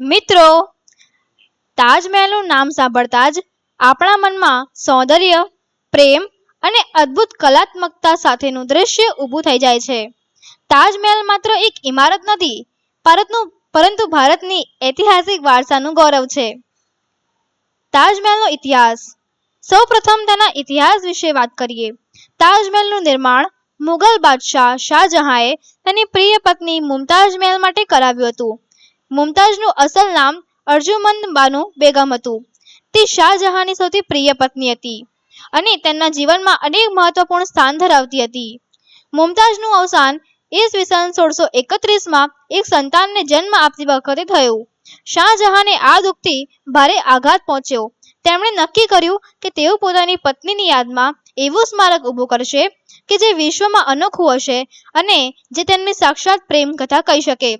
મિત્રો, તાજમહેલનું નામ સાંભળતા જ આપણા મનમાં સૌંદર્ય, પ્રેમ અને અદ્ભુત કલાત્મકતા સાથેનું દ્રશ્ય ઊભું થઈ જાય છે. તાજમહેલ માત્ર એક ઇમારત નથી ભારતનું પરંતુ ભારતની ઐતિહાસિક વારસાનું ગૌરવ છે. તાજમહેલનો ઇતિહાસ. સૌપ્રથમ તેના ઇતિહાસ વિશે વાત કરીએ. તાજમહેલનું નિર્માણ મુગલ બાદશાહ શાહજહાંએ તેની પ્રિય પત્ની મુમતાજ મહેલ માટે કરાવ્યું હતું. મુમતાજનું અસલ નામ અર્જુમંદ બાનુ બેગમ હતું. તે શાહજહાંની સૌથી પ્રિય પત્ની હતી અને તેમના જીવનમાં અનેક મહત્વપૂર્ણ સ્થાન ધરાવતી હતી. મુમતાજનું અવસાન ઈસવીસન સોળસો એકત્રીસમાં એક સંતાનને જન્મ આપતી વખતે થયું. શાહજહાંને આ દુઃખથી ભારે આઘાત પહોંચ્યો. તેમણે નક્કી કર્યું કે તેઓ પોતાની પત્નીની યાદમાં એવું સ્મારક ઊભું કરશે કે જે વિશ્વમાં અનોખું હશે અને જે તેમની સાક્ષાત પ્રેમ કથા કહી શકે.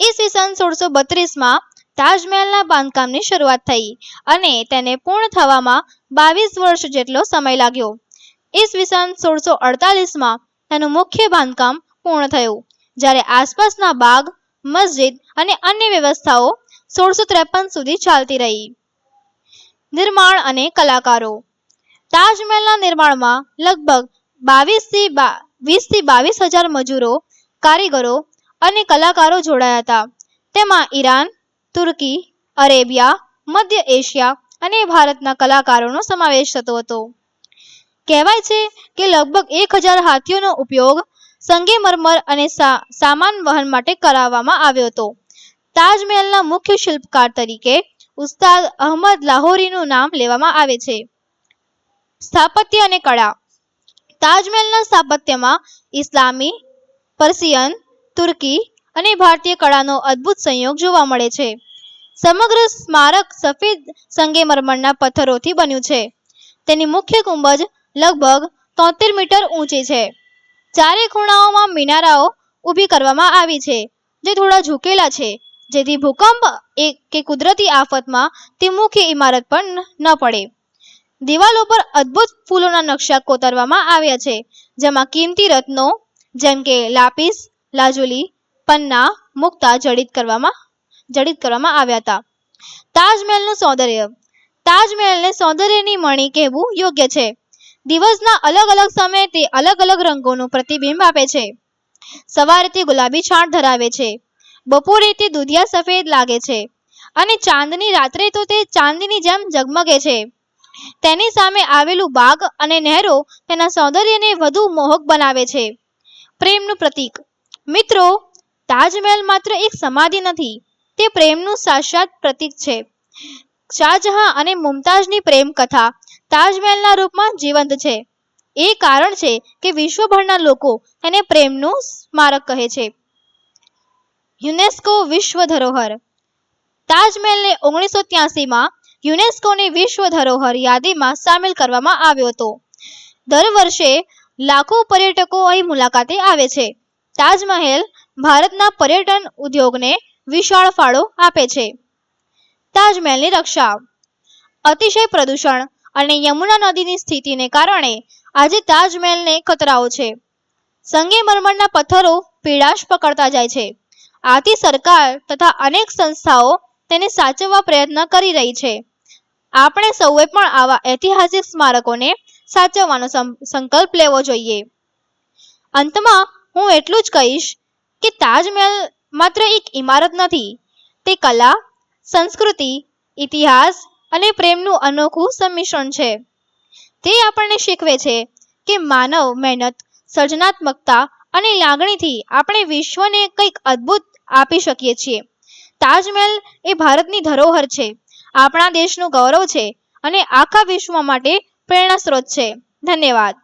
ઈસવીસન સોળસો બત્રીસમાં તાજમહેલના બાંધકામની શરૂઆત થઈ અને તેને પૂર્ણ થવામાં બાવીસ વર્ષ જેટલો સમય લાગ્યો. ઈસવીસન સોળસો અડતાલીસમાં તેનું મુખ્ય બાંધકામ પૂર્ણ થયું, જ્યારે આસપાસના બાગ, મસ્જિદ અને અન્ય વ્યવસ્થાઓ સોળસો ત્રેપન સુધી ચાલતી રહી. નિર્માણ અને કલાકારો. તાજમહેલના નિર્માણમાં લગભગ બાવીસથી વીસથી બાવીસ હજાર મજૂરો, કારીગરો અને કલાકારો જોડાયા હતા. તેમાં ઈરાન, તુર્કી, અરેબિયા, મધ્ય એશિયા અને ભારતના કલાકારોનો સમાવેશ થતો હતો. કહેવાય છે કે લગભગ એક હજાર હાથીઓનો ઉપયોગ સંગેમરમર અને સામાન વહન માટે કરાવવામાં આવ્યો હતો. તાજમહેલના મુખ્ય શિલ્પકાર તરીકે ઉસ્તાદ અહમદ લાહોરીનું નામ લેવામાં આવે છે. સ્થાપત્ય અને કળા. તાજમહેલના સ્થાપત્યમાં ઇસ્લામી, પર્શિયન તુર્કી અને ભારતીય કળાનો અદ્ભુત સંયોગ જોવા મળે છે. સમગ્ર સ્મારક સફેદ સંગેમરમરના પથ્થરોથી બન્યું છે. તેની મુખ્ય ગુંબજ લગભગ તોતેર મીટર ઊંચી છે. ચારે ખૂણાઓમાં મિનારાઓ ઊભી કરવામાં આવી છે, જે થોડા ઝૂકેલા છે, જેથી ભૂકંપ કે કુદરતી આફતમાં તે મુખ્ય ઇમારત પર ન પડે. દિવાલો પર અદ્ભુત ફૂલોના નકશા કોતરવામાં આવ્યા છે, જેમાં કિંમતી રત્નો, જેમ કે લાપિસ લાજુલી, પન્ના, મુક્તા જડિત કરવામાં જડિત કરવામાં આવ્યા હતા. તાજમહેલનું સૌંદર્ય. તાજમહેલને સૌંદર્યની મણી કહેવું યોગ્ય છે. દિવસના અલગ અલગ સમયે તે અલગ અલગ રંગોનું પ્રતિબિંબ આપે છે. સવારે તે ગુલાબી છાણ ધરાવે છે. બપોરે તે દુધિયા સફેદ લાગે છે. અને ચાંદની રાત્રે તો તે ચાંદની જેમ ઝગમગે છે. તેની સામે આવેલું બાગ અને નહેરો તેના સૌંદર્યને વધુ મોહક બનાવે છે. પ્રેમનું પ્રતીક. મિત્રો, તાજમહેલ માત્ર એક સમાધિ નથી, તે પ્રેમનું સાક્ષાત પ્રતીક છે. શાહજહાં અને મુમતાજની પ્રેમ કથા તાજમહેલના રૂપમાં જીવંત છે. એ કારણ છે કે વિશ્વભરના લોકો તેને પ્રેમનું સ્મારક કહે છે. યુનેસ્કો વિશ્વ ધરોહર. તાજમહેલને ઓગણીસો ત્યાસીમાં યુનેસ્કોની વિશ્વ ધરોહર યાદીમાં સામેલ કરવામાં આવ્યો હતો. દર વર્ષે લાખો પર્યટકો અહીં મુલાકાતે આવે છે. તાજમહેલ ભારતના પર્યટન ઉદ્યોગને વિશાળ ફાળો આપે છે. તાજમહેલની રક્ષા, અતિશય પ્રદૂષણ અને યમુના નદીની સ્થિતિને કારણે આજે તાજમહેલને ખતરાઓ છે. સંગેમરમરના પથ્થરો પીડાશ પકડતા જાય છે. આથી સરકાર તથા અનેક સંસ્થાઓ તેને સાચવવા પ્રયત્ન કરી રહી છે. આપણે સૌએ પણ આવા ઐતિહાસિક સ્મારકોને સાચવવાનો સંકલ્પ લેવો જોઈએ. અંતમાં હું એટલું જ કહીશ કે તાજમહેલ માત્ર એક ઇમારત નથી, તે કલા, સંસ્કૃતિ, ઇતિહાસ અને પ્રેમનું અનોખું સંમિશ્રણ છે. તે આપણને શીખવે છે કે માનવ મહેનત, સર્જનાત્મકતા અને લાગણીથી આપણે વિશ્વને કંઈક અદ્ભુત આપી શકીએ છીએ. તાજમહેલ એ ભારતની ધરોહર છે, આપણા દેશનું ગૌરવ છે અને આખા વિશ્વ માટે પ્રેરણા સ્ત્રોત છે. ધન્યવાદ.